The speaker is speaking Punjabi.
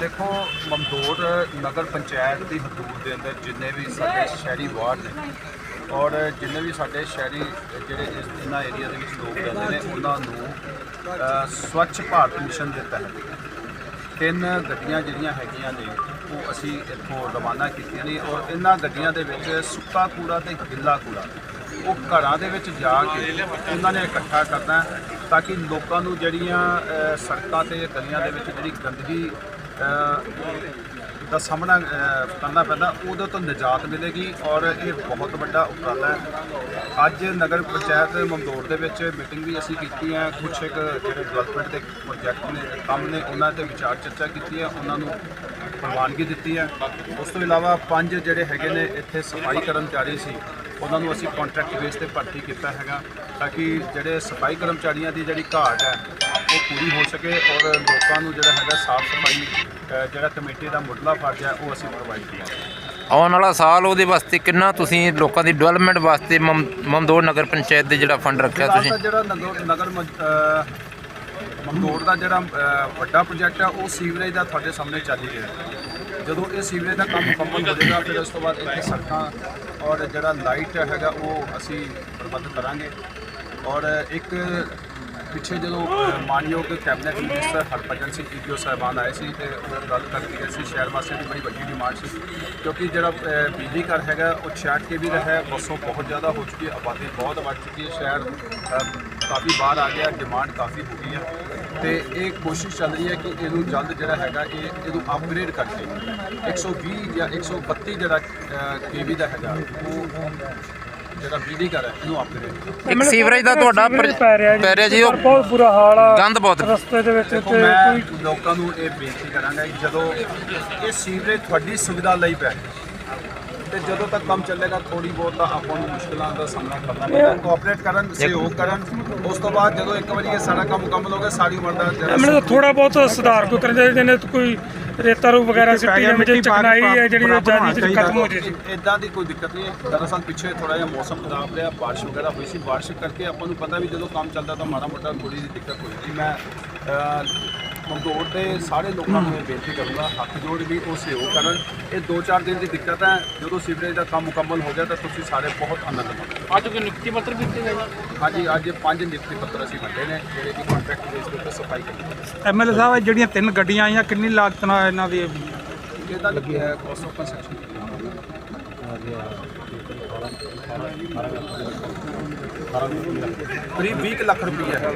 ਦੇਖੋ ਮਮਦੋੜ ਨਗਰ ਪੰਚਾਇਤ ਦੀ ਹਦੂਦ ਦੇ ਅੰਦਰ ਜਿੰਨੇ ਵੀ ਸਾਡੇ ਸ਼ਹਿਰੀ ਵਾਰਡ ਨੇ ਔਰ ਜਿੰਨੇ ਵੀ ਸਾਡੇ ਸ਼ਹਿਰੀ ਜਿਹੜੇ ਇਸ ਇਹਨਾਂ ਏਰੀਆ ਦੇ ਵਿੱਚ ਲੋਕ ਰਹਿੰਦੇ ਨੇ ਉਹਨਾਂ ਨੂੰ ਅ, ਸਵੱਛ ਭਾਰਤ ਮਿਸ਼ਨ ਦੇ ਤਹਿਤ ਤਿੰਨ ਗੱਡੀਆਂ ਜਿਹੜੀਆਂ ਹੈਗੀਆਂ ਨੇ ਉਹ ਅਸੀਂ ਇੱਥੋਂ ਰਵਾਨਾ ਕੀਤੀਆਂ ਨੇ ਔਰ ਇਹਨਾਂ ਗੱਡੀਆਂ ਦੇ ਵਿੱਚ ਸੁੱਕਾ ਕੂੜਾ ਤੇ ਗਿੱਲਾ ਕੂੜਾ ਉਹ ਘਰਾਂ ਦੇ ਵਿੱਚ ਜਾ ਕੇ ਉਹਨਾਂ ਨੇ ਇਕੱਠਾ ਕਰਨਾ ਹੈ ਤਾਂ ਕਿ ਲੋਕਾਂ ਨੂੰ ਜਿਹੜੀਆਂ ਅ, ਸੜਕਾਂ ਤੇ ਗਲੀਆਂ ਦੇ ਵਿੱਚ ਜਿਹੜੀ ਗੰਦਗੀ ਦਾ ਸਾਹਮਣਾ ਕਰਨਾ ਪੈਂਦਾ, ਉਹਦੇ ਤੋਂ ਨਿਜਾਤ ਮਿਲੇਗੀ ਔਰ ਇਹ ਬਹੁਤ ਵੱਡਾ ਉਪਰਾਲਾ ਹੈ। ਅੱਜ ਨਗਰ ਪੰਚਾਇਤ ਮਮਦੋੜ ਦੇ ਵਿੱਚ ਮੀਟਿੰਗ ਵੀ ਅਸੀਂ ਕੀਤੀ ਹੈ। ਕੁਛ ਇੱਕ ਜਿਹੜੇ ਡਿਵੈਲਪਮੈਂਟ ਦੇ ਪ੍ਰੋਜੈਕਟ ਨੇ, ਕੰਮ ਨੇ, ਉਹਨਾਂ ਤੇ ਵਿਚਾਰ ਚਰਚਾ ਕੀਤੀ ਹੈ, ਉਹਨਾਂ ਨੂੰ ਪ੍ਰਵਾਨਗੀ ਦਿੱਤੀ ਹੈ। ਉਸ ਤੋਂ ਇਲਾਵਾ ਪੰਜ ਜਿਹੜੇ ਹੈਗੇ ਨੇ, ਇੱਥੇ ਸਫ਼ਾਈ ਕਰਮਚਾਰੀ ਸੀ, ਉਹਨਾਂ ਨੂੰ ਅਸੀਂ ਕੰਟਰੈਕਟ ਬੇਸ ਤੇ ਭਰਤੀ ਕੀਤਾ ਹੈਗਾ, ਤਾਂ ਕਿ ਜਿਹੜੇ ਸਫ਼ਾਈ ਕਰਮਚਾਰੀਆਂ ਦੀ ਜਿਹੜੀ ਘਾਟ ਹੈ ਉਹ ਪੂਰੀ ਹੋ ਸਕੇ ਔਰ ਲੋਕਾਂ ਨੂੰ ਜਿਹੜਾ ਹੈਗਾ ਸਾਫ਼ ਸਫ਼ਾਈ ਜਿਹੜਾ ਕਮੇਟੀ ਦਾ ਮੁੱਢਲਾ ਫਰਜ਼ ਹੈ ਉਹ ਅਸੀਂ ਪ੍ਰੋਵਾਈਡ ਕਰਾਂਗੇ ਆਉਣ ਵਾਲਾ ਸਾਲ ਉਹਦੇ ਵਾਸਤੇ ਕਿੰਨਾ ਤੁਸੀਂ ਲੋਕਾਂ ਦੀ ਡਿਵੈਲਪਮੈਂਟ ਵਾਸਤੇ ਮਮ- ਮਮਦੋੜ ਨਗਰ ਪੰਚਾਇਤ ਦੇ ਜਿਹੜਾ ਫੰਡ ਰੱਖਿਆ ਤੁਸੀਂ? ਜਿਹੜਾ ਨਗਰ ਮਮਦੋੜ ਦਾ ਜਿਹੜਾ ਵੱਡਾ ਪ੍ਰੋਜੈਕਟ ਹੈ ਉਹ ਸੀਵਰੇਜ ਦਾ ਤੁਹਾਡੇ ਸਾਹਮਣੇ ਚੱਲ ਰਿਹਾ। ਜਦੋਂ ਇਹ ਸੀਵਰੇਜ ਦਾ ਕੰਮ ਮੁਕੰਮਲ ਹੋ ਜਾਏਗਾ ਫਿਰ ਉਸ ਤੋਂ ਬਾਅਦ ਇੱਥੇ ਸੜਕਾਂ ਔਰ ਜਿਹੜਾ ਲਾਈਟ ਹੈਗਾ ਉਹ ਅਸੀਂ ਪ੍ਰਬੰਧ ਕਰਾਂਗੇ। ਔਰ ਇੱਕ ਪਿੱਛੇ ਜਦੋਂ ਅ, ਮਾਨਯੋਗ cabinet minister Harbhajan Singh EDO ਸਾਹਿਬਾਨ ਆਏ ਸੀ ਤੇ ਉਹ ਗੱਲ ਕਰਕੇ ਗਏ ਸੀ ਸ਼ਹਿਰ ਵਾਸੀਆਂ ਦੀ ਬੜੀ ਵੱਡੀ ਡਿਮਾਂਡ ਸੀ ਕਿਉਂਕਿ ਜਿਹੜਾ ਬਿਜਲੀ ਘਰ ਹੈਗਾ ਉਹ 66 ਕੇ ਵੀ ਦਾ ਹੈ ਬੱਸੋਂ ਬਹੁਤ ਜ਼ਿਆਦਾ ਹੋ ਚੁੱਕੀ ਹੈ ਆਬਾਦੀ ਬਹੁਤ ਵੱਧ ਚੁੱਕੀ ਹੈ ਸ਼ਹਿਰ ਕਾਫੀ ਬਾਹਰ ਆ ਗਿਆ ਡਿਮਾਂਡ ਕਾਫੀ ਹੋ ਗਈ ਹੈ ਤੇ ਇਹ ਕੋਸ਼ਿਸ਼ ਚੱਲ ਰਹੀ ਹੈ ਕਿ ਇਹਨੂੰ ਜਲਦ ਜਿਹੜਾ ਹੈਗਾ ਇਹ ਇਹਨੂੰ ਅਪਗ੍ਰੇਡ ਕਰਕੇ 120 ਜਾਂ 132 ਜਿਹੜਾ ਕੇਵੀ ਦਾ ਹੈਗਾ ਉਹ ਜਿਹੜਾ ਬਿਜਲੀ ਘਰ ਹੈ ਇਹਨੂੰ ਅਪਗ੍ਰੇਡ ਇੱਕ ਸੀਵਰੇਜ ਦਾ ਤੁਹਾਡਾ ਪਰ- ਪੈ ਰਿਹਾ ਜੀ ਪੈ ਰਿਹਾ ਜੀ ਉਹ ਬਹੁਤ ਬੁਰਾ ਹਾਲ ਆ। ਗੰਦ ਬਹੁਤ। ਰਸਤੇ ਦੇ ਵਿੱਚ ਦੇਖੋ ਤੇ ਮੈਂ ਕੋਈ ਲੋਕਾਂ ਨੂੰ ਇਹ ਬੇਨਤੀ ਕਰਾਂਗਾ ਕਿ ਜਦੋਂ ਇਹ ਸੀਵਰੇਜ ਤੁਹਾਡੀ ਸੁਵਿਧਾ ਲਈ ਪੈ ਤੇ ਜਦੋਂ ਤੱਕ ਕੰਮ ਚੱਲੇਗਾ ਥੋੜੀ ਬਹੁਤ ਤਾਂ ਆਪਾਂ ਨੂੰ ਮੁਸ਼ਕਲਾਂ ਦਾ ਸਾਹਮਣਾ ਕਰਨਾ ਪਏਗਾ ਕੋਆਪਰੇਟ ਕਰਨ ਸਹਿਯੋਗ ਕਰਨ ਉਸ ਤੋਂ ਬਾਅਦ ਜਦੋਂ ਇੱਕ ਵਾਰੀ ਇਹ ਸਾਰਾ ਕੰਮ ਮੁਕੰਮਲ ਹੋ ਗਿਆ ਸਾਰੀ ਉਮਰ ਦਾ ਜਿਹੜਾ ਮੈਨੂੰ ਥੋੜਾ ਬਹੁਤ ਸੁਧਾਰ ਕੋਈ ਕਰਨ ਚਾਹੀਦੇ ਨੇ ਕੋਈ ਰੇਤਾ ਰੂ ਵਗੈਰਾ ਸਿੱਟੀ ਜਾਂ ਜੇ ਚਕਨਾਈ ਹੈ ਜਿਹੜੀ ਉਹ ਜ਼ਿਆਦਾ ਚ ਖਤਮ ਹੋ ਜੇ ਇਦਾਂ ਦੀ ਕੋਈ ਦਿੱਕਤ ਨਹੀਂ ਹੈ। ਦਰਅਸਲ ਪਿੱਛੇ ਥੋੜਾ ਜਿਹਾ ਮੌਸਮ ਖਰਾਬ ਰਿਹਾ ਬਾਰਿਸ਼ ਵਗੈਰਾ ਹੋਈ ਸੀ। ਬਾਰਿਸ਼ ਕਰਕੇ ਆਪਾਂ ਨੂੰ ਪਤਾ ਵੀ ਜਦੋਂ ਕੰਮ ਚੱਲਦਾ ਤਾਂ ਮਾੜਾ ਮੋਟਾ ਥੋੜੀ ਜਿਹੀ ਦਿੱਕਤ ਹੋ ਜਾਂਦੀ ਮੈਂ ਮੰਦੋੜ ਦੇ ਸਾਰੇ ਲੋਕਾਂ ਨੂੰ ਇਹ ਬੇਨਤੀ ਕਰੂੰਗਾ ਹੱਥ ਜੋੜ ਵੀ ਉਹ ਸਹਿਯੋਗ ਕਰਨ। ਇਹ 2-4 ਦਿਨ ਦੀ ਦਿੱਕਤ ਹੈ ਜਦੋਂ ਸੀਵਰੇਜ ਦਾ ਕੰਮ ਮੁਕੰਮਲ ਹੋ ਗਿਆ ਤਾਂ ਤੁਸੀਂ ਸਾਰੇ ਬਹੁਤ ਆਨੰਦ ਮਾਣੋਗੇ ਅੱਜ ਕੋਈ ਨਿਯੁਕਤੀ ਪੱਤਰ ਦਿੱਤੇ ਗਏ ਹਾਂਜੀ ਅੱਜ ਪੰਜ ਨਿਯੁਕਤੀ ਪੱਤਰ ਅਸੀਂ ਵੰਡੇ ਨੇ ਜਿਹੜੇ ਕਿ ਕੰਟਰੈਕਟ ਬੇਸ ਦੇ ਉੱਤੇ ਸਫ਼ਾਈ ਕਰਦੇ ਐਮਐਲਏ ਸਾਹਿਬ ਜਿਹੜੀਆਂ ਤਿੰਨ ਗੱਡੀਆਂ ਆਈਆਂ ਕਿੰਨੀ ਲਾਗਤ ਨਾਲ ਇਹਨਾਂ ਦੀ ਇਹਦਾ ਲੱਗੀ ਹੈ ਕਾਸਟ ਆਫ ਕੰਸਟਰਕਸ਼ਨ ਕਰੀਬ 20 ਕੁ ਲੱਖ ਰੁਪਈਆ। ਹੈ